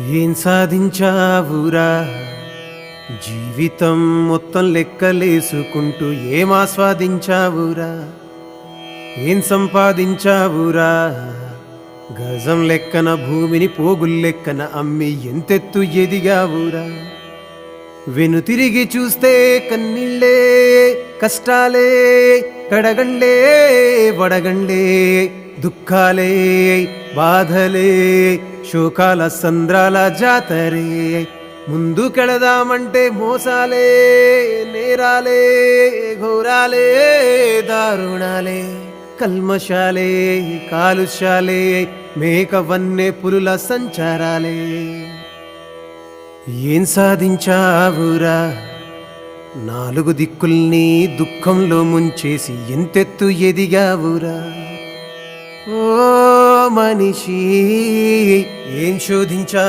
ఏం సాధించావురా? జీవితం మొత్తం లెక్కలేసుకుంటూ ఏం ఆస్వాదించావురా? ఏం సంపాదించావురా? గజం లెక్కన భూమిని పోగుల్లెక్కన అమ్మి ఎంతెత్తు ఎదిగావురా? వెనుతిరిగి చూస్తే కన్నీళ్ళే కష్టాలే కడగండ్లే వడగండ్లే దుఃఖాలే బాధలే శోకాల సంద్రాల జాతరే. ముందుకెళదామంటే మోసాలే నేరాలే ఘోరాలే దారుణాలే. కల్మశాలే కాలుష్యాలే మేకవన్నే పులుల సంచారాలే. ఏం సాధించావురా? నాలుగు దిక్కుల్ని దుఃఖంలో ముంచేసి ఎంతెత్తు ఎదిగావురా? ఓ మనిషి ఏం శోధించా